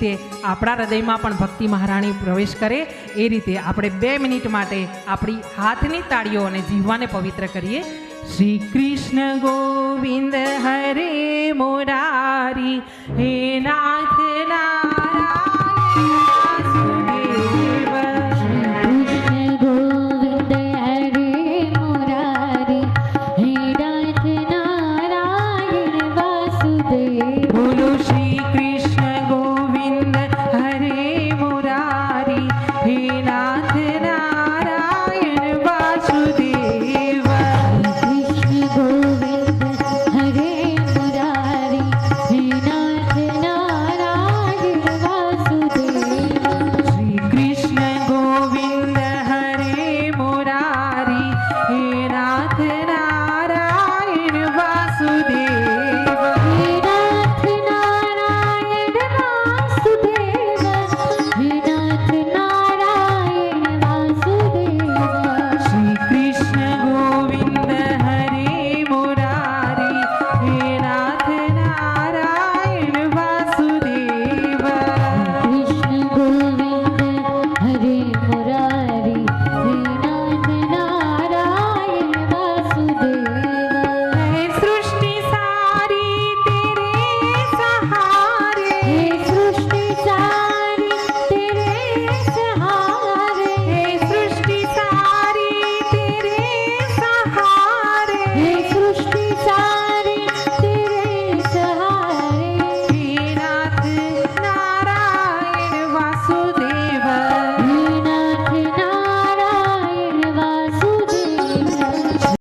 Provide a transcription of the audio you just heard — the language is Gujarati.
રીતે આપણા હૃદયમાં પણ ભક્તિ મહારાણી પ્રવેશ કરે, એ રીતે આપણે બે મિનિટ માટે આપણી હાથની તાળીઓ અને જીવવાને પવિત્ર કરીએ. શ્રી કૃષ્ણ ગોવિંદ હરે મોરારી, હે